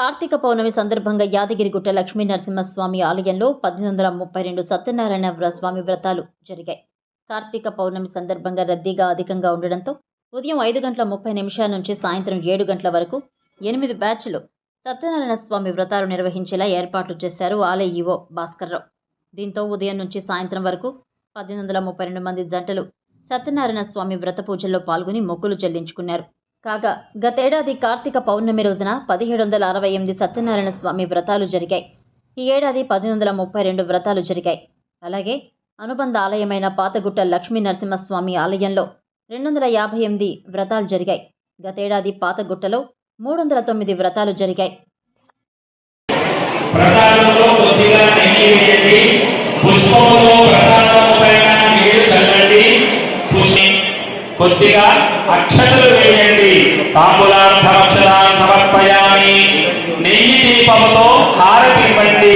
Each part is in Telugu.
కార్తీక పౌర్ణమి సందర్భంగా యాదగిరిగుట్ట లక్ష్మీ నరసింహస్వామి ఆలయంలో పద్దెనిమిది వందల ముప్పై రెండు సత్యనారాయణ స్వామి వ్రతాలు జరిగాయి. కార్తీక పౌర్ణమి సందర్భంగా రద్దీగా అధికంగా ఉండడంతో ఉదయం ఐదు గంటల ముప్పై నిమిషాల నుంచి సాయంత్రం ఏడు గంటల వరకు ఎనిమిది బ్యాచ్లు సత్యనారాయణ స్వామి వ్రతాలు నిర్వహించేలా ఏర్పాట్లు చేశారు ఆలయ ఈవో భాస్కర్రావు దీంతో ఉదయం నుంచి సాయంత్రం వరకు పద్దెనిమిది వందల ముప్పై రెండు మంది జంటలు సత్యనారాయణ స్వామి వ్రత పూజల్లో పాల్గొని మొక్కులు చెల్లించుకున్నారు. కాగా గతేడాది కార్తీక పౌర్ణమి రోజున పదిహేడు వందల అరవై ఎనిమిది సత్యనారాయణ స్వామి వ్రతాలు జరిగాయి. ఈ ఏడాది పద్దెనిమిది వందల ముప్పై రెండు వ్రతాలు జరిగాయి. అలాగే అనుబంధ ఆలయమైన పాతగుట్ట లక్ష్మీ నరసింహస్వామి ఆలయంలో రెండు వందల యాభై ఎనిమిది వ్రతాలు జరిగాయి. గతేడాది పాతగుట్టలో మూడు వందల తొమ్మిది వ్రతాలు జరిగాయి. ప్రసాదంలో కొద్దిగా నెయ్యి వేయండి. ప్రసాదం పైన చల్లండి. కొద్దిగా అక్షతలు వేయండి. తాంబూలార్థమక్షరాన్ సమర్పయామి నెయ్యి దీపముతో హారతి ఇవ్వండి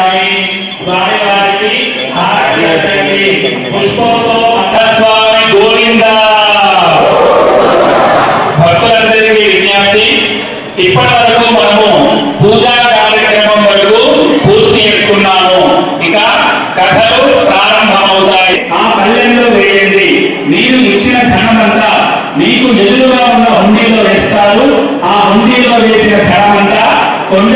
స్వామివారికి హారతి ఇవ్వండి పుష్పంతో స్వామి గోవింద. భక్తులందరికీ విజ్ఞప్తి ఇప్పటి వరకు మనము పూజా కార్యక్రమం వరకు పూర్తి చేసుకున్నాము. ఇక కథలు ప్రారంభమవుతాయి. ఆ పల్లెల్లో వేయండి. హుండీలో వేస్తారు. ఆ హుండీలో వేసిన ధర అంతా కొండ